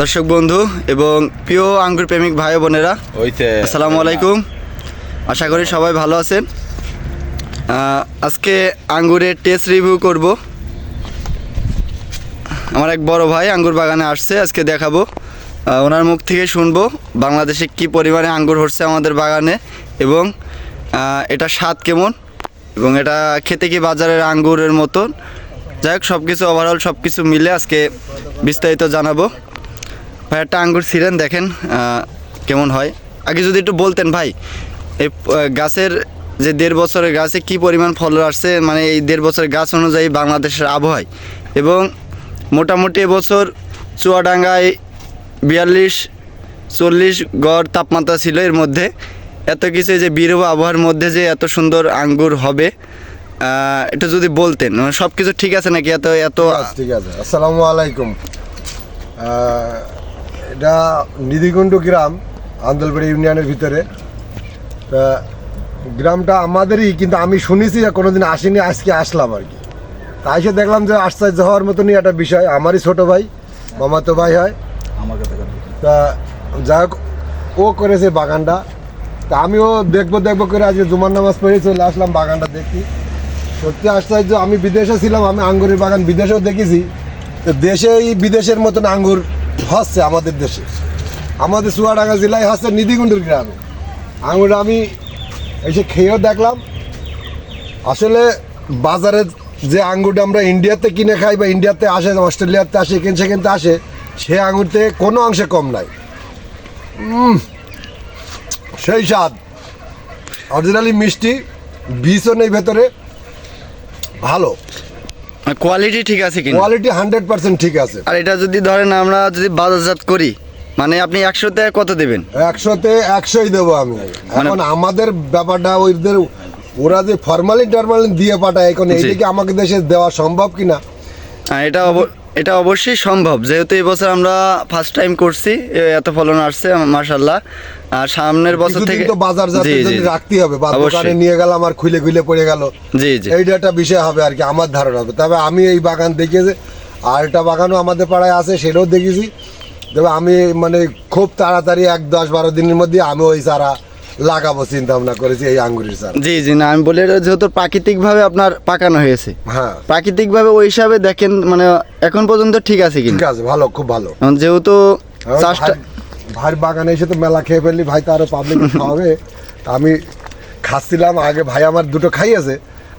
দর্শক বন্ধু এবং প্রিয় আঙ্গুর প্রেমিক ভাই বোনেরা ওইতে। আসসালামু আলাইকুম। আশা করি সবাই ভালো আছেন। আজকে আঙ্গুরের টেস্ট রিভিউ করব। আমার এক বড় ভাই আঙ্গুর বাগানে আসছে আজকে দেখাবো। ওনার মুখ থেকে শুনব বাংলাদেশে কি পরিমাণে আঙ্গুর হচ্ছে আমাদের বাগানে এবং এটা স্বাদ কেমন এবং এটা খেতে কি বাজারের আঙ্গুরের মতন। যাই হোক সব কিছু ওভারঅল সব কিছু মিলে আজকে বিস্তারিত জানাব। ভাই, একটা আঙ্গুর ছিলেন দেখেন কেমন হয়। আগে যদি একটু বলতেন ভাই, এই গাছের যে দেড় বছরের গাছে কি পরিমাণ ফল আসছে মানে এই দেড় বছরের গাছ অনুযায়ী বাংলাদেশের আবহাওয়ায়। এবং মোটামুটি এবছর চুয়াডাঙ্গায় বিয়াল্লিশ, চল্লিশ গড় তাপমাত্রা ছিল এর মধ্যে। এত কিছু যে বিরূপ আবহাওয়ার মধ্যে যে এত সুন্দর আঙ্গুর হবে এটা যদি বলতেন মানে সব কিছু ঠিক আছে নাকি? এত এত ঠিক আছে। আসসালামু আলাইকুম। এটা নিধিকুণ্ড গ্রাম আন্দলবাড়ি ইউনিয়নের ভিতরে। তা গ্রামটা আমাদেরই কিন্তু আমি শুনেছি যে কোনোদিন আসিনি আজকে আসলাম আর কি। তা এসে দেখলাম যে আশ্চর্য হওয়ার মতনই একটা বিষয়। আমারই ছোট ভাই মামাতো ভাই হয়। তা যাই হোক ও করেছে বাগানটা। তা আমিও দেখব দেখব করে আজকে জুমার নামাজ পড়ে চলে আসলাম বাগানটা দেখি। সত্যি আশ্চর্য আমি বিদেশে ছিলাম আমি আঙ্গুরের বাগান বিদেশেও দেখেছি। তো দেশেই বিদেশের মতন আঙ্গুর হচ্ছে আমাদের দেশে। আমাদের চুয়াডাঙ্গা জেলায় হচ্ছে নিধিগুন্ডুর গ্রামে। আঙুর আমি এসে খেয়েও দেখলাম। আসলে বাজারে যে আঙ্গুরটা আমরা ইন্ডিয়াতে কিনে খাই বা ইন্ডিয়াতে আসে, অস্ট্রেলিয়াতে আসে, এখানে সেখানে আসে, সে আঙ্গুরতে কোনো অংশে কম নাই। সেই স্বাদ। অরিজিনালি মিষ্টি বিষও নেই ভেতরে। ভালো। কোয়ালিটি ঠিক আছে কিনা? কোয়ালিটি হান্ড্রেড পার্সেন্ট ঠিক আছে। আর এটা যদি ধরেন আমরা যদি বাজারজাত করি মানে আপনি একশোতে কত দেবেন? একশোতে একশোই দেবো আমি। মানে- এখন আমাদের ব্যাপারটা ওদের ওরা যে ফরমালিন টরমালিন দিয়ে পাঠায় এখন। এইদিকে আমাকে দেশে দেওয়া সম্ভব কিনা? হ্যাঁ, এটা এটা অবশ্যই সম্ভব। যেহেতু এই বছর আমরা ফার্স্ট টাইম করছি এত ফলন আসছে মার্শাল্লাহ আর সামনের বছর থেকে তো বাজার যাতে যদি রাখতে হবে বা দোকানে নিয়ে গেলাম আর খুলে খুলে পড়ে গেল। জি জি। এইটা একটা বিষয় হবে আর কি আমার ধারণা হবে। তবে আমি এই বাগান দেখেছি আর একটা বাগানও আমাদের পাড়ায় আছে সেটাও দেখেছি তবে আমি মানে খুব তাড়াতাড়ি এক দশ বারো দিনের মধ্যে আমি ওই চারা লাগাবো চিন্তা ভাবনা করেছি এই আঙ্গুরের চারা। জি জি না আমি বলি যেহেতু প্রাকৃতিকভাবে আপনার পাকানো হয়েছে। হ্যাঁ। প্রাকৃতিকভাবে ওই হিসাবে দেখেন মানে এখন পর্যন্ত ঠিক আছে ঠিক কিন্তু আছে ভালো খুব ভালো। যেহেতু চাষটা ভাই- বাগানে এসে তো মেলা খেয়ে ফেললি ভাই তো আরও পাবলিক খাওয়াবে। আমি খাচ্ছিলাম আগে ভাই আমার দুটো খাইয়েছে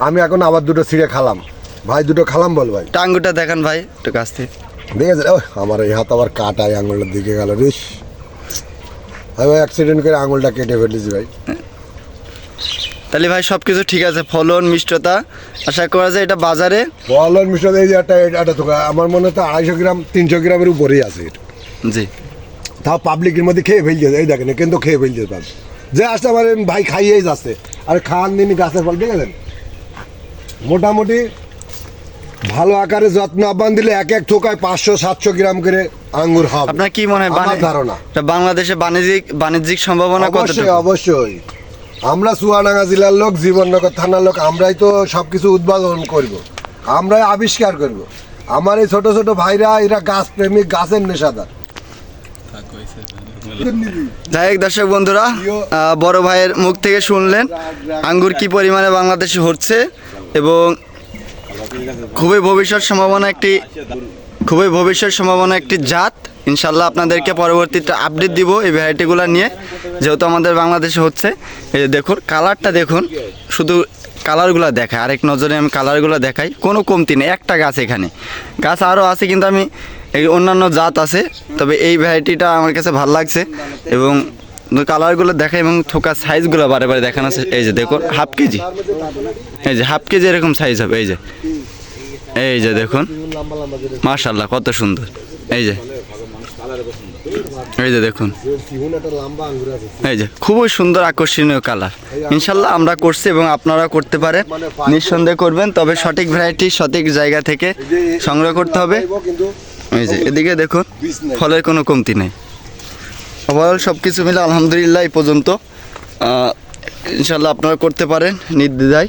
আমি এখন আবার দুটো ছিঁড়ে খালাম। ভাই দুটো খালাম বল ভাই। টাঙ্গুটা দেখান ভাই একটু কাছ থেকে। দেখেছে আমার এই হাত আবার কাটায় আঙুলটার দিকে গেল রিস ভাই অ্যাক্সিডেন্ট করে আঙুলটা কেটে ফেলেছি ভাই। তাহলে ভাই সব কিছু ঠিক আছে ফলন মিষ্টতা আশা করা যায় এটা বাজারে? বলার মিশ্র এই যে একটা একটা দোকান আমার মনে হয় তো আড়াইশো গ্রাম তিনশো গ্রামের উপরেই আছে এটা। জি। তাও পাবলিকের মধ্যে খেয়ে ফেলছে এই দেখেন কিন্তু খেয়ে ফেলছে পাব যে আসতে আমার ভাই খাইয়েই যাচ্ছে। আর খাওয়ান দিন গাছের ফল ঠিক আছে? মোটামুটি ভালো আকারে যত্ন আহ্বান দিলে এক এক থোকায় পাঁচশো সাতশো গ্রাম করে আঙ্গুর হবে। আপনার কি মনে হয় আমার ধারণা। বাংলাদেশে বাণিজ্যিক বাণিজ্যিক সম্ভাবনা অবশ্যই অবশ্যই। আমরা চুয়াডাঙ্গা জেলার লোক জীবননগর থানার লোক আমরাই তো সব কিছু উদ্বোধন করব। আমরাই আবিষ্কার করব। আমার এই ছোট ছোট ভাইরা এরা গাছ প্রেমিক গাছের নেশাদার। যাই হোক দর্শক বন্ধুরা বড় ভাইয়ের মুখ থেকে শুনলেন আঙ্গুর কি পরিমাণে বাংলাদেশে হচ্ছে এবং খুবই ভবিষ্যৎ সম্ভাবনা একটি খুবই ভবিষ্যৎ সম্ভাবনা একটি জাত। ইনশাল্লাহ আপনাদেরকে পরবর্তীতে আপডেট দিব এই ভ্যারাইটিগুলো নিয়ে, যেহেতু আমাদের বাংলাদেশে হচ্ছে। এই যে দেখুন কালারটা দেখুন, শুধু কালারগুলো দেখায়। আরেক নজরে আমি কালারগুলো দেখাই, কোনো কমতি নেই, একটা গাছ এখানে। গাছ আরও আছে, কিন্তু আমি এই অন্যান্য জাত আছে, তবে এই ভ্যারাইটিটা আমার কাছে ভালো লাগছে। এবং কালারগুলো দেখায় এবং থোকা সাইজগুলো বারে বারে দেখানো এই যে দেখুন হাফ কেজি। এই যে হাফ কেজি এরকম সাইজ হবে, এই যে। এই যে দেখুন মাশাল্লাহ কত সুন্দর। এই যে এই যে দেখুন। এই যে, খুবই সুন্দর আকর্ষণীয় কালার। ইনশাল্লাহ আমরা করছি এবং আপনারা করতে পারেন। নিঃসন্দেহ করবেন, তবে সঠিক ভ্যারাইটি সঠিক জায়গা থেকে সংগ্রহ করতে হবে। এই যে, এদিকে দেখুন, ফলের কোনো কমতি নেই। ওভারঅল সব কিছু মিলে আলহামদুলিল্লাহ এই পর্যন্ত। ইনশাল্লাহ আপনারা করতে পারেন, নির্দ্বিধায়।